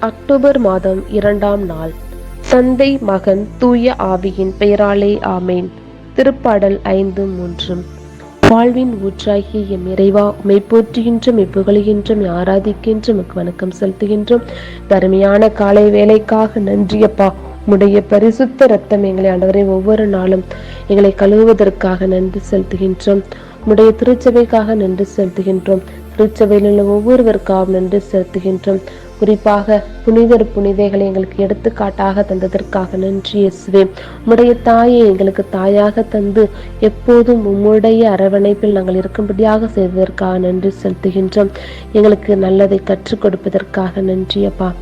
October மாதம் இரண்டாம் நாள். சந்தை மகன் தூய ஆவியின் பெயராலே ஆமேன். திருப்பாடல் ஐந்து மூன்று வாழ்வின் ஊற்றாகிய எம் இறைவா உமை போற்றுகின்றோம் இப்புகழுகின்றோம் ஆராதிக்கின்றோம் வணக்கம் செலுத்துகின்றோம். தருமையான காலை வேலைக்காக நன்றியப்பா உம்முடைய பரிசுத்த ரத்தம் எங்களை ஆண்டவரை ஒவ்வொரு நாளும் எங்களை கழுவுவதற்காக நன்றி செலுத்துகின்றோம். உம்முடைய திருச்சபைக்காக நன்றி செலுத்துகின்றோம். திருச்சபையில் உள்ள ஒவ்வொருவருக்காகவும் நன்றி செலுத்துகின்றோம். குறிப்பாக புனிதர் புனிதைகளை எங்களுக்கு எடுத்துக்காட்டாக தந்ததற்காக நன்றி இயேசுவே. உம்முடைய தாயை எங்களுக்கு தாயாக தந்து எப்போதும் உம்முடைய அரவணைப்பில் நாங்கள் இருக்கும்படியாக செய்ததற்காக நன்றி செலுத்துகின்றோம். எங்களுக்கு நல்லதை கற்றுக் கொடுப்பதற்காக நன்றி அப்பா.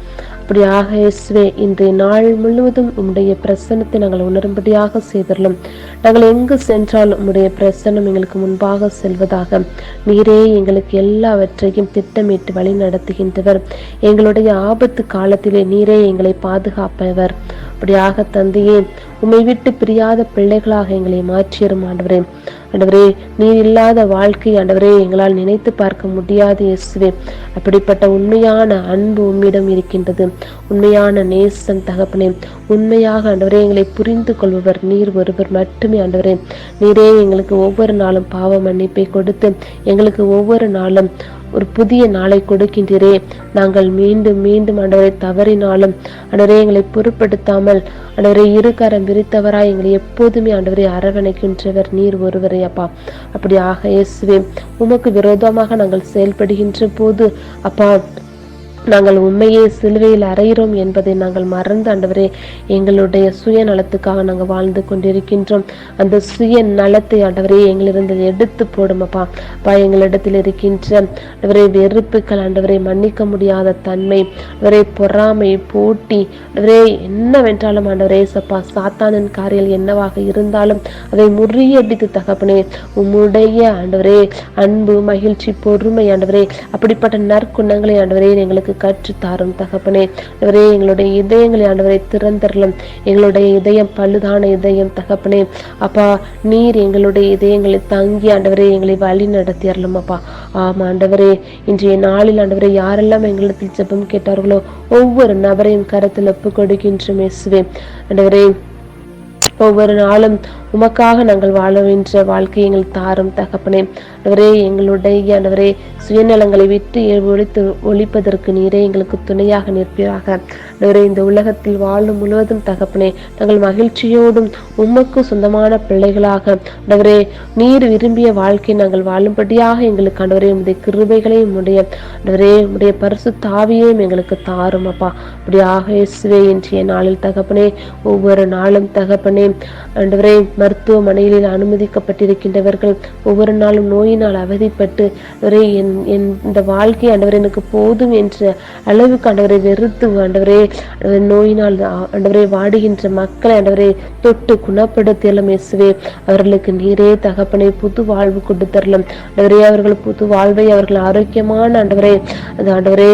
அப்படியாக இயேசுவே இன்றைய நாள் முழுவதும் உம்முடைய பிரசன்னத்தை நாங்கள் உணரும்படியாக செய்தரலும். நாங்கள் எங்கு சென்றாலும் உம்முடைய பிரசன்னம் எங்களுக்கு முன்பாக செல்வதாக. நீரே எங்களுக்கு எல்லாவற்றையும் திட்டமிட்டு வழி நடத்துகின்றவர் எங்களுடைய ஆபத்து காலத்திலே நீரே எங்களை பாதுகாப்பவர். அப்படியாக தந்தையே உம்மை விட்டு பிரியாத பிள்ளைகளாக எங்களை மாற்றியரும் ஆண்டவரே. ஆண்டவரே நீர் இல்லாத வாழ்க்கை ஆண்டவரே எங்களால் நினைத்து பார்க்க முடியாது இயேசுவே. அப்படிப்பட்ட உண்மையான அன்பு உம்மிடம் இருக்கின்றது. உண்மையான நேசம் தகப்பனே உண்மையாக ஆண்டவரே எங்களை புரிந்து கொள்பவர் நீர் ஒருவர் மட்டுமே ஆண்டவரே. நீரே எங்களுக்கு ஒவ்வொரு நாளும் பாவ மன்னிப்பை கொடுத்து எங்களுக்கு ஒவ்வொரு நாளும் ஒரு புதிய நாளை கொடுக்கின்றீரே. நாங்கள் மீண்டும் மீண்டும் ஆண்டவரை தவறினாலும் ஆண்டவரே எங்களை பொருட்படுத்தாமல் ஆண்டவரை இருகரம் விரித்தவராய் எங்களை எப்போதுமே அன்றவரை அரவணைக்கின்றவர் நீர் ஒருவரே அப்பா. அப்படி ஆக இயேசுவே உமக்கு விரோதமாக நாங்கள் செயல்படுகின்ற போது அப்பா நாங்கள் உண்மையே சிலுவையில் அறைகிறோம் என்பதை நாங்கள் மறந்து ஆண்டவரே எங்களுடைய சுயநலத்துக்காக நாங்கள் வாழ்ந்து கொண்டிருக்கின்றோம். அந்த சுய நலத்தை ஆண்டவரே எங்களிருந்து எடுத்து போடுமப்பா. அப்பா எங்களிடத்தில் இருக்கின்ற ஆண்டவரே வெறுப்புகள் ஆண்டவரை மன்னிக்க முடியாத தன்மை ஆண்டவரே பொறாமை போட்டி ஆண்டவரே என்னவென்றாலும் ஆண்டவரே சப்பா சாத்தானின் காரியம் என்னவாக இருந்தாலும் அதை முறியடித்து தகப்பனே உம்முடைய ஆண்டவரே அன்பு மகிழ்ச்சி பொறுமை ஆண்டவரே அப்படிப்பட்ட நற்குணங்களை ஆண்டவரே எங்களுக்கு கற்று தாரும் தகப்பனே. ஆண்டவரே எங்களுடைய இதயங்களை ஆண்டவரை திறந்தரலும். எங்களுடைய இதயம் பழுதான இதயம் தகப்பனே. அப்பா நீர் எங்களுடைய இதயங்களை தங்கி ஆண்டவரே எங்களை வழி நடத்தி அருளும் அப்பா. ஆமா ஆண்டவரே. இன்றைய நாளில் ஆண்டவரே யாரெல்லாம் எங்களிடத்தில் ஜெபம் கேட்டார்களோ ஒவ்வொரு நபரையும் கரத்தில் ஒப்பு கொடுக்கின்றோம் இயேசுவே. ஆண்டவரே ஒவ்வொரு நாளும் உமக்காக நாங்கள் வாழவின்ற வாழ்க்கை எங்கள் தாரும் தகப்பனே. ஆண்டவரே எங்களுடைய ஆண்டவரே சுயநலங்களை விட்டு ஒழித்து ஒழிப்பதற்கு நீரே எங்களுக்கு துணையாக நிற்பீராக. ஆண்டவரே இந்த உலகத்தில் வாழும் முழுவதும் தகப்பனே நாங்கள் மகிழ்ச்சியோடும் உமக்கு சொந்தமான பிள்ளைகளாக. ஆண்டவரே நீர் விரும்பிய வாழ்க்கை நாங்கள் வாழும்படியாக எங்களுக்கு ஆண்டவரே உடைய கிருபைகளையும் உடைய ஆண்டவரே உடைய பரிசு தாவியையும் எங்களுக்கு தாரும் அப்பா. அப்படியாக இயேசுவே இன்றைய நாளில் தகப்பனே ஒவ்வொரு நாளும் தகப்பனே ஆண்டவரே மருத்துவமனையில் அனுமதிக்கப்பட்டிருக்கின்றவர்கள் ஒவ்வொரு நாளும் நோயினால் அவதிப்பட்டு ஆண்டவரே என் என் இந்த வாழ்க்கை ஆண்டவரே எனக்கு போதும் என்ற அளவுக்கு ஆண்டவரை வெறுத்து ஆண்டவரே நோயினால் ஆ- ஆண்டவரே வாடுகின்ற மக்களை ஆண்டவரே தொட்டு குணப்படுத்தலும் இயேசுவே. அவர்களுக்கு நீரே தகப்பனை புது வாழ்வு கொடுத்தரலும். ஆண்டவரே அவர்கள் புது வாழ்வை அவர்கள் ஆரோக்கியமான ஆண்டவரே அது ஆண்டவரே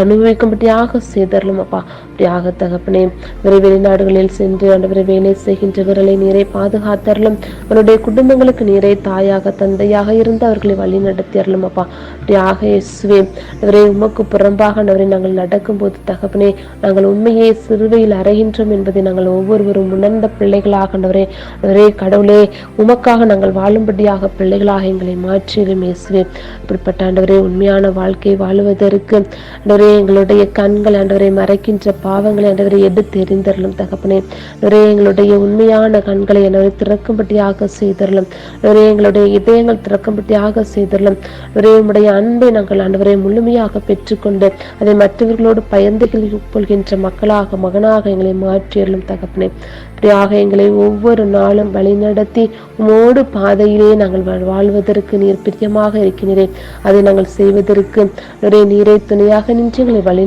அனுபவிக்கும்படியாக செய்தரலும் அப்பா அப்படியாக தகப்பனே இவரை வெளிநாடுகளில் சென்று ஆண்டவரை வேலை செய்கின்றவர்களை நீரை பாதுகாத்தரலும் அவருடைய குடும்பங்களுக்கு நீரை தாயாக தந்தையாக இருந்து அவர்களை வழி நடத்தியரலும் அப்பா. அப்படியாக இயேசுவே அவரை உமக்கு புறம்பாக ஆண்டவரை நாங்கள் நடக்கும்போது தகப்பனே நாங்கள் உண்மையை சிறுவையில் அறைகின்றோம் என்பதை நாங்கள் ஒவ்வொருவரும் உணர்ந்த பிள்ளைகளாக ஆண்டவரே அவரே கடவுளே உமக்காக நாங்கள் வாழும்படியாக பிள்ளைகளாக எங்களை மாற்றிடும் இயேசுவே. அப்படிப்பட்ட ஆண்டவரே உண்மையான வாழ்க்கை வாழுவதற்கு ஆண்டவரே எங்களுடைய கண்கள் ஆண்டவரை மறைக்கின்ற பாவங்களை ஆண்டவரை எடுத்து எறிந்தரலும் தகப்பனே. ஆண்டவரே எங்களுடைய உண்மையான கண்களை ஆண்டவரை திறக்கும்படியாக செய்தரலும். ஆண்டவரே எங்களுடைய இதயங்கள் திறக்கும்படியாக செய்தரலும். ஆண்டவரே உம்முடைய அன்பை நாங்கள் ஆண்டவரை முழுமையாக பெற்றுக்கொண்டு அதை மற்றவர்களோடு பயந்து கொள்கின்ற மக்களாக மகனாக எங்களை மாற்றியறலும் தகப்பனே. அப்படியாக எங்களை ஒவ்வொரு நாளும் வழிநடத்தி உமோடு பாதையிலே நாங்கள் வாழ்வதற்கு நீர் பிரியமாக இருக்கிறேன் அதை நாங்கள் செய்வதற்கு ஒரே நீரை துணையாக நின்று எங்களை வழி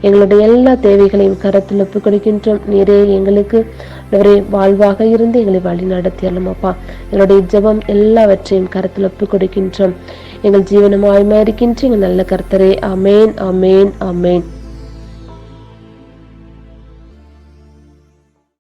எங்களுடைய எல்லா தேவைகளையும் கரத்தில் ஒப்புக் கொடுக்கின்றோம். நீரே எங்களுக்கு ஒரே வாழ்வாக இருந்து எங்களை வழி நடத்தியறலும் அப்பா. எங்களுடைய ஜெபம் எல்லாவற்றையும் கரத்தில் ஒப்புக் கொடுக்கின்றோம். எங்கள் ஜீவனமாய்மா இருக்கின்ற எங்கள் நல்ல கர்த்தரே. அமேன் அமேன் அமேன்